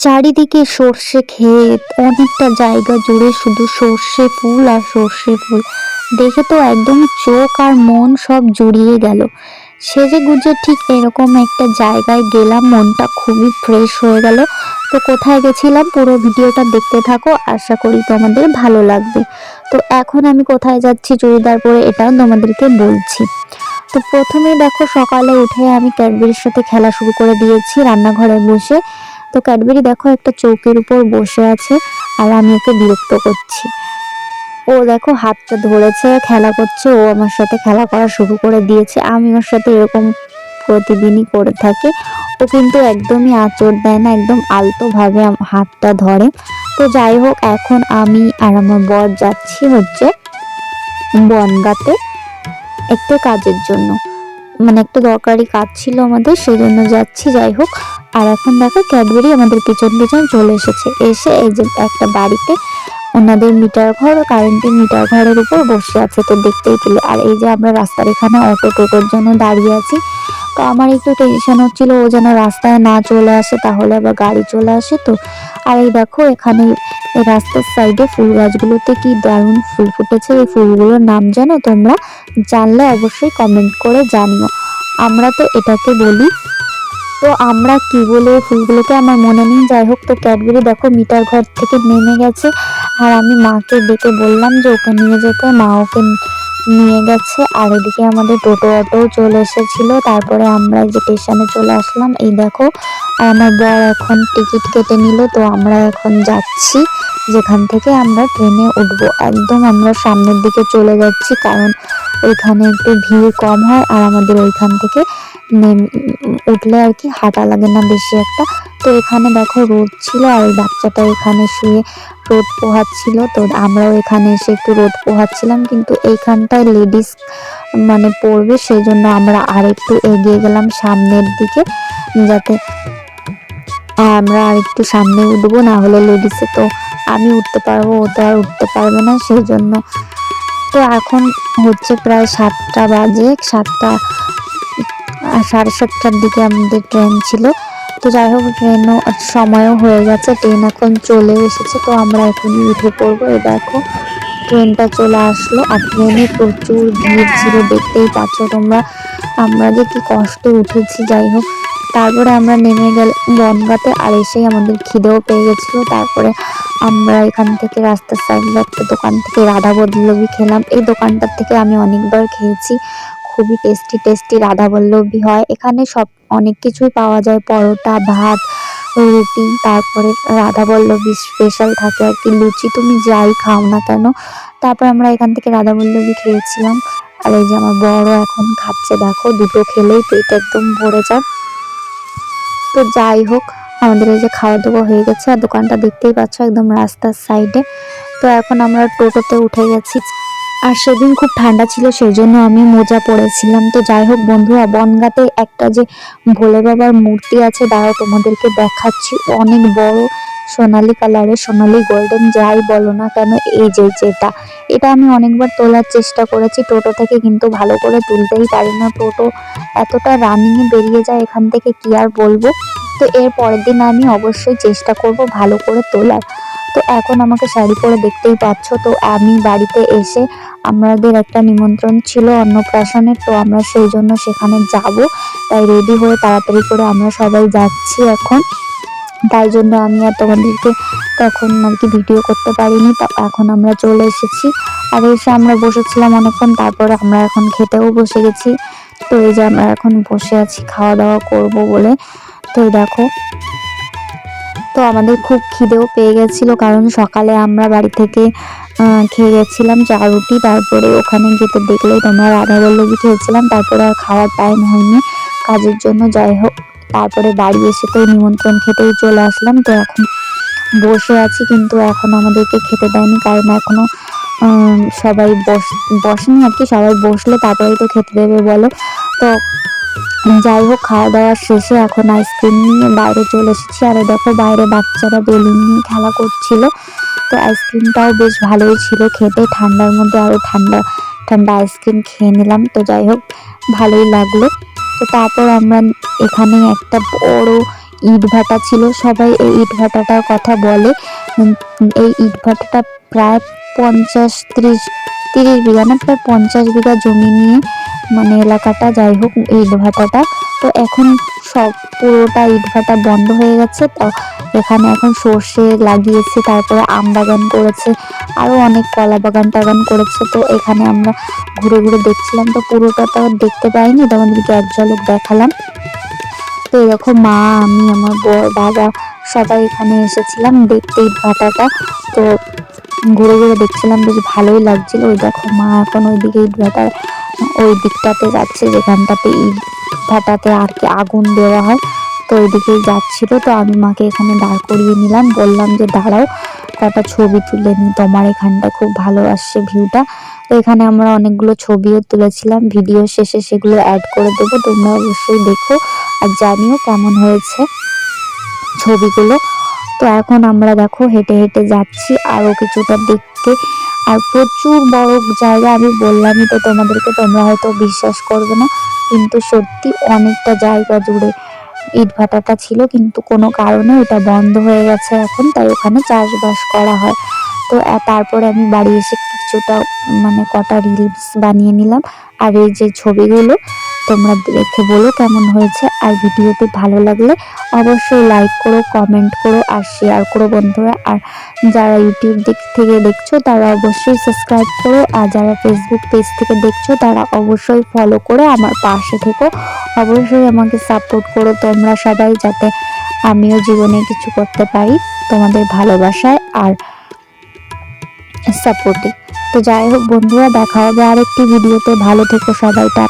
চারিদিকে সর্ষে ক্ষেত, অনেকটা জায়গা জুড়ে শুধু সর্ষে ফুল আর সর্ষে ফুল। দেখে তো একদম চোখ আর মন সব জুড়িয়ে গেল। সেজে গুজে ঠিক এরকম একটা জায়গায় গেলাম, মনটা খুবই ফ্রেশ হয়ে গেল। তো কোথায় গেছিলাম পুরো ভিডিওটা দেখতে থাকো, আশা করি তোমাদের ভালো লাগবে। তো এখন আমি কোথায় যাচ্ছি চুড়িদার পরে এটাও তোমাদেরকে বলছি। তো প্রথমে দেখো সকালে উঠে আমি ক্যাডবেরির সাথে খেলা শুরু করে দিয়েছি রান্নাঘরে বসে। তো ক্যাডবেরি দেখো একটা চৌকির উপর বসে আছে আর আমি ওকে বিরক্ত করছি। ও দেখো হাতটা ধরেছে, খেলা করছে, ও আমার সাথে খেলা করা শুরু করে দিয়েছে। আমি ওর সাথে এরকম প্রতিদিনই করে থাকি। ও কিন্তু একদমই আঁচড় দেয় না, একদম আলতোভাবে হাতটা ধরে। তো যাই হোক, এখন আমি আর আমার বর যাচ্ছি হচ্ছে বনগাতে একটা কাজের জন্য। মানে একটা দরকারি কাজ ছিল আমাদের, সেজন্য যাচ্ছি। যাই হোক আর এখন দেখো ক্যাডবেরি আমাদের পিছন পিছন চলে এসেছে। এসে এই যে একটা বাড়িতে ওনাদের মিটার ঘর কারেন্টের মিটার ঘরের উপর বসে আছে তো দেখতেই পেলে। আর এই যে আমরা রাস্তার এখানে অটো টোটোর জন্য দাঁড়িয়ে আছি। তো আমার একটু টেনশন হচ্ছিল, ও যেন রাস্তায় না চলে আসে, তাহলে আবার গাড়ি চলে আসে তো। আর এই দেখো এখানে রাস্তার সাইডে ফুল গাছগুলোতে কি দারুণ ফুল ফুটেছে। এই ফুলগুলোর নাম জানো তোমরা? জানলে অবশ্যই কমেন্ট করে জানিও। আমরা তো এটাকে বলি তো আমরা কি বলে ফুলগুলোকে? আমার মনে নেই। যাই হোক, তো ক্যাডবেরি দেখো, মিটার ঘর থেকে নেমে গেছে। আর আমি মাকে ডেকে বললাম যে ওকে নিয়ে যেতে। মা ওকে নিয়ে গেছে। আর এদিকে আমাদের টোটো অটো চলে এসেছিল। তারপরে আমরা যে স্টেশনে চলে আসলাম। এই দেখো, আমার বর এখন টিকিট কেটে নিল। তো আমরা এখন যাচ্ছি। যেখান থেকে আমরা ট্রেনে উঠবো। একদম আমরা সামনের দিকে চলে যাচ্ছি। কারণ ওইখানে একটু ভিড় কম হয়। আর আমাদের ওইখান থেকে উঠলে আর কি হাঁটা লাগে না বেশি একটা। তো এখানে দেখো রোদ ছিল আর ওই বাচ্চাটা এখানে শুয়ে রোদ পোহাচ্ছিল। তো আমরাও এখানে এসে একটু রোদ পোহাচ্ছিলাম, কিন্তু এইখানটায় লেডিস মানে পড়বে সেই জন্য আমরা আর একটু এগিয়ে গেলাম সামনের দিকে, যাতে আমরা আর একটু সামনে উঠবো, না হলে লেডিসে তো আমি উঠতে পারব ও তো আর উঠতে পারবে না সেই জন্য তো এখন হচ্ছে প্রায় সাতটা বাজে, সাতটা সাড়ে সাতটার দিকে আমাদের ট্রেন ছিল। তো যাই হোক ট্রেনও সময়ও হয়ে গেছে ট্রেন এখন চলে এসেছে, তো আমরা এখনই উঠে পড়ব। এই দেখো ট্রেনটা চলে আসলো। আর ট্রেনে প্রচুর ভিড় ছিল, দেখতেই পাচ্ছ তোমরা। আমরা যে কি কষ্টে উঠেছি, যাই হোক। তারপরে আমরা নেমে গেলাম বনগাতে, আর এসেই আমাদের খিদেও পেয়ে গেছিল। তারপরে আমরা এখান থেকে রাস্তার সাইডে একটা দোকান থেকে রাধা বল্লভী খেলাম। এই দোকানটার থেকে আমি অনেকবার খেয়েছি। খুবই টেস্টি টেস্টি রাধা বল্লভী হয়। এখানে সব, অনেক কিছুই পাওয়া যায়। পরোটা, ভাত, রুটি, তারপরে রাধা বল্লভী স্পেশাল থাকে আর কি। লুচি তুমি যাই খাও না কেন। তারপর আমরা এখান থেকে রাধা বল্লভী খেয়েছিলাম। আর এই যে আমার বড় এখন খাচ্ছে, দেখো, দুটো খেলেই পেট একদম ভরে যায়। তো যাই হোক, আমাদের এই যে খাওয়া দাওয়া হয়ে গেছে। আর দোকানটা দেখতেই পাচ্ছ একদম রাস্তার সাইডে তো এখন আমরা টোটোতে উঠে গেছি। আর সেদিন খুব ঠান্ডা ছিল, সেই জন্য আমি মোজা পরেছিলাম। তো যাই হোক বন্ধুরা, বনগাতে একটা যে ভোলে বাবার মূর্তি আছে, দাঁড়াও তোমাদেরকে দেখাচ্ছি। অনেক বড় সোনালি কালারের, সোনালি গোল্ডেন, যাই বলো না কেন, এই যে যেটা। এটা আমি অনেকবার তোলার চেষ্টা করেছি, টোটো থেকে কিন্তু ভালো করে তুলতেই পারি না। টোটো এতটা রানিংয়ে বেরিয়ে যায়, এখান থেকে কি আর বলব? তো এর পরের দিন আমি অবশ্যই চেষ্টা করব ভালো করে তোলার। তো এখন আমাকে শাড়ি পরে দেখতেই পাচ্ছ। তো আমি বাড়িতে এসে আমাদের একটা নিমন্ত্রণ ছিল অন্নপ্রাশনের তো আমরা সেই জন্য সেখানে যাব। তাই রেডি হয়ে তাড়াতাড়ি করে আমরা সবাই যাচ্ছি এখন। তাই জন্য আমি আর তোমাদেরকে তখন আর কি ভিডিও করতে পারিনি। তো এখন আমরা চলে এসেছি। আর এসে আমরা বসেছিলাম অনেকক্ষণ, তারপরে আমরা এখন খেতেও বসে গেছি। তো এই যে আমরা এখন বসে আছি, খাওয়া দাওয়া করব বলে। তো দেখো তো আমাদের খুব খিদেও পেয়ে গেছিল কারণ সকালে আমরা বাড়ি থেকে খেয়ে গেছিলাম চা রুটি তারপরে ওখানে গিয়ে তো দেখলেই তোমরা রাধা বল্লভী খেয়েছিলাম তারপরে আর খাওয়ার টাইম হয়নি। কাজের জন্য যাই হোক তারপরে বাড়ি এসে তো নিমন্ত্রণ খেতেই চলে আসলাম তো এখন বসে আছি কিন্তু এখন আমাদেরকে খেতে দেয়নি কারণ এখনও উম, সবাই বস বসেনি আর কি সবাই বসলে তারপরেই তো খেতে দেবে বলো। তো যাই হোক খাওয়া দাওয়া শেষে এখন আইসক্রিম নিয়ে বাইরে চলে এসেছি। আর দেখো, বাইরে বাচ্চারা বেলুন নিয়ে খেলা করছিল। তো আইসক্রিমটাও বেশ ভালোই ছিল খেতে। ঠান্ডার মধ্যে আরও ঠান্ডা ঠান্ডা আইসক্রিম খেয়ে নিলাম। তো যাই হোক ভালোই লাগল। তো তারপর আমরা এখানে একটা বড় ইট ভাটা ছিল। সবাই এই ইট ভাটাটার কথা বলে। এই ইট ভাটাটা প্রায় পঞ্চাশ ত্রিশ, তিরিশ বিঘা না, প্রায় পঞ্চাশ বিঘা জমি নিয়ে মানে এলাকাটা, যাই হোক ইট ভাটাটা তো এখন সব পুরোটা ইট ভাটা বন্ধ হয়ে গেছে। তো এখানে এখন সর্ষে লাগিয়েছে, তারপরে আম বাগান করেছে আরও অনেক কলা বাগান টাগান করেছে। তো এখানে আমরা ঘুরে ঘুরে দেখছিলাম, তো পুরোটা তো দেখতে পাইনি তোমাদেরকে এক ঝলক দেখালাম। তো এরকম মা, আমি, আমার বর বাবা সবাই এখানে এসেছিলাম দেখতে ইট ভাটাটা তো ঘুরে ঘুরে দেখছিলাম, বেশ ভালোই লাগছিল। ওই দেখো মা এখন ওইদিকে ইট ভাটার ওই দিকটাতে যাচ্ছে, যেখানটাতে ইট ভাটাতে আর কি আগুন দেওয়া হয়। তো ওইদিকেই যাচ্ছিল, তো আমি মাকে এখানে দাঁড় করিয়ে নিলাম, বললাম যে দাঁড়াও কটা ছবি তুলে নি তোমার এখানটা খুব ভালো আসছে ভিউটা। তো এখানে আমরা অনেকগুলো ছবিও তুলেছিলাম, ভিডিও শেষে সেগুলো অ্যাড করে দেবো, তোমরা অবশ্যই দেখো আর জানিও কেমন হয়েছে ছবিগুলো। তো এখন আমরা দেখো, হেঁটে হেঁটে যাচ্ছি আরও কিছুটা দেখতে আর প্রচুর বড় জায়গা আমি বললামই তো তোমাদেরকে, তোমরা হয়তো বিশ্বাস করবে না, কিন্তু সত্যি অনেকটা জায়গা জুড়ে ইটভাটাটা ছিল, কিন্তু কোনো কারণে ওটা বন্ধ হয়ে গেছে এখন, তাই ওখানে চাষবাস করা হয়। তো তারপরে আমি বাড়ি এসে কিছুটা মানে কটা রিলস বানিয়ে নিলাম, আর এই যে ছবিগুলো তোমরা দেখে বলো কেমন হয়েছে। আর ভিডিওটি ভালো লাগলে অবশ্যই লাইক করো কমেন্ট করো, আর শেয়ার করো বন্ধুরা। আর যারা ইউটিউব দিক থেকে দেখছ, তারা অবশ্যই সাবস্ক্রাইব করো। আর যারা ফেসবুক পেজ থেকে দেখছ, তারা অবশ্যই ফলো করে আমার পাশে থেকো। অবশ্যই আমাকে সাপোর্ট করো তোমরা সবাই, যাতে আমিও জীবনে কিছু করতে পারি তোমাদের ভালোবাসায় আর সাপোর্টে তো যাই হোক বন্ধুরা, দেখা হবে আরেকটি ভিডিওতে ভালো থেকো সবাই, টাটা।